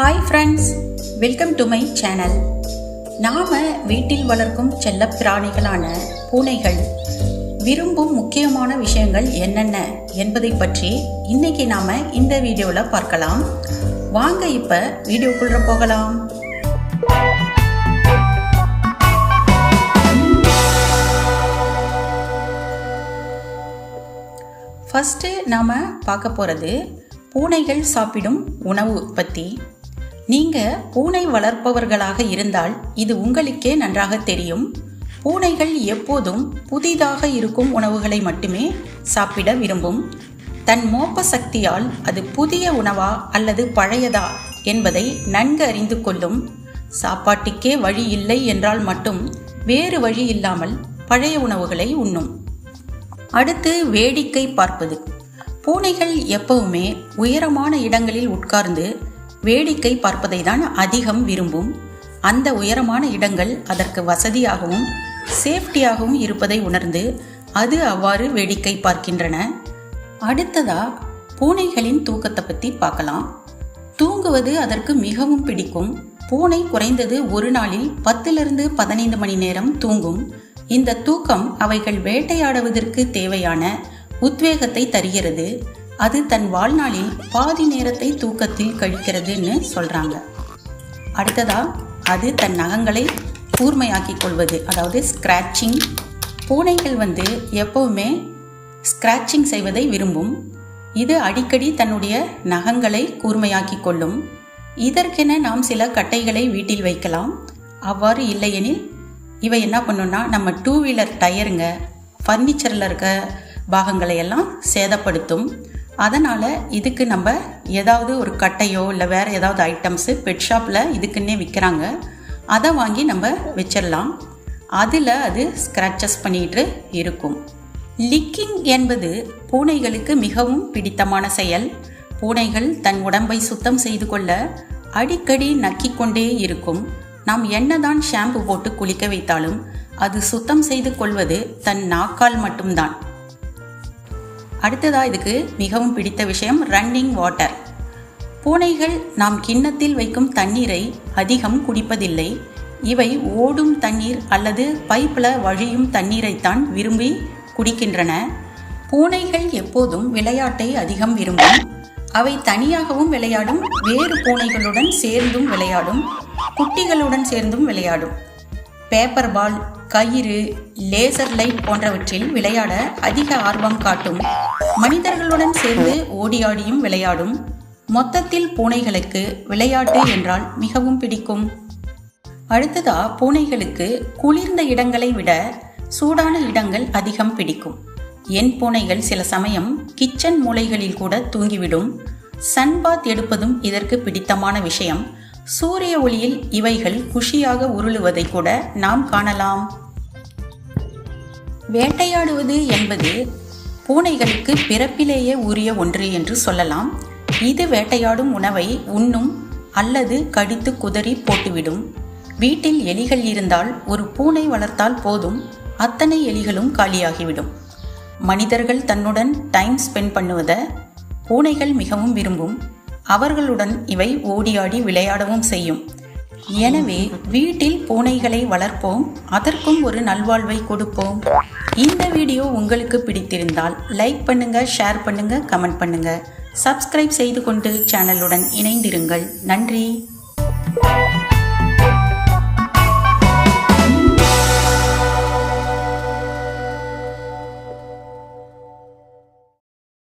Hi friends welcome to my channel நாம் வீட்டில் வளர்க்கும் செல்ல பிராணிகளான பூனைகள். விரும்பும் முக்கியமான விஷயங்கள் என்னென்ன என்பதை பற்றி இன்னைக்கு நாம் இந்த வீடியோவில் பார்க்கலாம். வாங்க இப்போ வீடியோக்குள்ள போகலாம். ஃபஸ்ட்டு நாம் பார்க்க போகிறது பூனைகள் சாப்பிடும் உணவு பற்றி நீங்கள் பூனை வளர்ப்பவர்களாக இருந்தால் இது உங்களுக்கே நன்றாக தெரியும். பூனைகள் எப்போதும் புதிதாக இருக்கும் உணவுகளை மட்டுமே சாப்பிட விரும்பும். தன் மோப்ப சக்தியால் அது புதிய உணவா அல்லது பழையதா என்பதை நன்கு அறிந்து கொள்ளும். சாப்பாட்டுக்கே வழி இல்லை என்றால் மட்டும் வேறு வழி இல்லாமல் பழைய உணவுகளை உண்ணும். அடுத்து வேடிக்கை பார்ப்பது. பூனைகள் எப்பவுமே உயரமான இடங்களில் உட்கார்ந்து வேடிக்கை பார்ப்பதை தான் அதிகம் விரும்பும். அந்த உயரமான இடங்கள் அதற்கு வசதியாகவும் சேஃப்டியாகவும் இருப்பதை உணர்ந்து அது அவ்வாறு வேடிக்கை பார்க்கின்றன. அடுத்ததா பூனைகளின் தூக்கத்தை பற்றி பார்க்கலாம். தூங்குவது அதற்கு மிகவும் பிடிக்கும். பூனை குறைந்தது ஒரு நாளில் பத்திலிருந்து பதினைந்து மணி நேரம் தூங்கும். இந்த தூக்கம் அவைகள் வேட்டையாடுவதற்கு தேவையான உத்வேகத்தை தருகிறது. அது தன் வாழ்நாளில் பாதி நேரத்தை தூக்கத்தில் கழிக்கிறதுன்னு சொல்கிறாங்க அடுத்ததா அது தன் நகங்களை கூர்மையாக்கிக் கொள்வது. அதாவது ஸ்க்ராட்சிங் பூனைகள் வந்து எப்பவுமே ஸ்க்ராட்சிங் செய்வதை விரும்பும். இது அடிக்கடி தன்னுடைய நகங்களை கூர்மையாக்கிக் கொள்ளும். இதற்கென நாம் சில கட்டைகளை வீட்டில் வைக்கலாம். அவ்வாறு இல்லையெனில் இவை என்ன பண்ணுன்னா நம்ம டூ வீலர் டயருங்க ஃபர்னிச்சரில் இருக்க பாகங்களை எல்லாம் சேதப்படுத்தும். அதனால் இதுக்கு நம்ம ஏதாவது ஒரு கட்டையோ இல்லை வேறு ஏதாவது ஐட்டம்ஸு பெட் ஷாப்பில் இதுக்குன்னே விற்கிறாங்க அதை வாங்கி நம்ம வச்சிடலாம். அதில் அது ஸ்க்ராச்சஸ் பண்ணிட்டு இருக்கும். லிக்கிங் என்பது பூனைகளுக்கு மிகவும் பிடித்தமான செயல். பூனைகள் தன் உடம்பை சுத்தம் செய்து கொள்ள அடிக்கடி நக்கிக்கொண்டே இருக்கும். நாம் என்னதான் ஷாம்பு போட்டு குளிக்க வைத்தாலும் அது சுத்தம் செய்து கொள்வது தன் நாக்கால் மட்டும்தான். அடுத்ததாக இதுக்கு மிகவும் பிடித்த விஷயம் ரன்னிங் வாட்டர் பூனைகள் நாம் கிண்ணத்தில் வைக்கும் தண்ணீரை அதிகம் குடிப்பதில்லை. இவை ஓடும் தண்ணீர் அல்லது பைப்பில் வழியும் தண்ணீரைத்தான் விரும்பி குடிக்கின்றன. பூனைகள் எப்போதும் விளையாட்டை அதிகம் விரும்பும். அவை தனியாகவும் விளையாடும் வேறு பூனைகளுடன் சேர்ந்தும் விளையாடும் குட்டிகளுடன் சேர்ந்தும் விளையாடும். பேப்பர் பால் கயிறு லேசர் லைட் போன்றவற்றில் விளையாட அதிக ஆர்வம் காட்டும். மனிதர்களுடன் சேர்ந்து ஓடியாடியும் விளையாடும். மொத்தத்தில் பூனைகளுக்கு விளையாட்டு என்றால் மிகவும் பிடிக்கும். அடுத்ததா பூனைகளுக்கு குளிர்ந்த இடங்களை விட சூடான இடங்கள் அதிகம் பிடிக்கும். என் பூனைகள் சில சமயம் கிச்சன் மூலைகளில் கூட தூங்கிவிடும். சன்பாத் எடுப்பதும் இதற்கு பிடித்தமான விஷயம். சூரிய ஒளியில் இவைகள் குஷியாக உருளுவதை கூட நாம் காணலாம். வேட்டையாடுவது என்பது பூனைகளுக்கு பிறப்பிலேயே உரிய ஒன்று என்று சொல்லலாம். இது வேட்டையாடும் உணவை உண்ணும் அல்லது கடித்து குதறி போட்டுவிடும். வீட்டில் எலிகள் இருந்தால் ஒரு பூனை வளர்த்தால் போதும் அத்தனை எலிகளும் காலியாகிவிடும். மனிதர்கள் தன்னுடன் டைம் ஸ்பெண்ட் பண்ணுவதை பூனைகள் மிகவும் விரும்பும். அவர்களுடன் இவை ஓடியாடி விளையாடவும் செய்யும். எனவே வீட்டில் பூனைகளை வளர்ப்போம் அதற்கும் ஒரு நல்வாழ்வை கொடுப்போம். இந்த வீடியோ உங்களுக்கு பிடித்திருந்தால் லைக் பண்ணுங்க ஷேர் பண்ணுங்க கமெண்ட் பண்ணுங்க. சப்ஸ்கிரைப் செய்து கொண்டு சேனலுடன் இணைந்திருங்கள். நன்றி.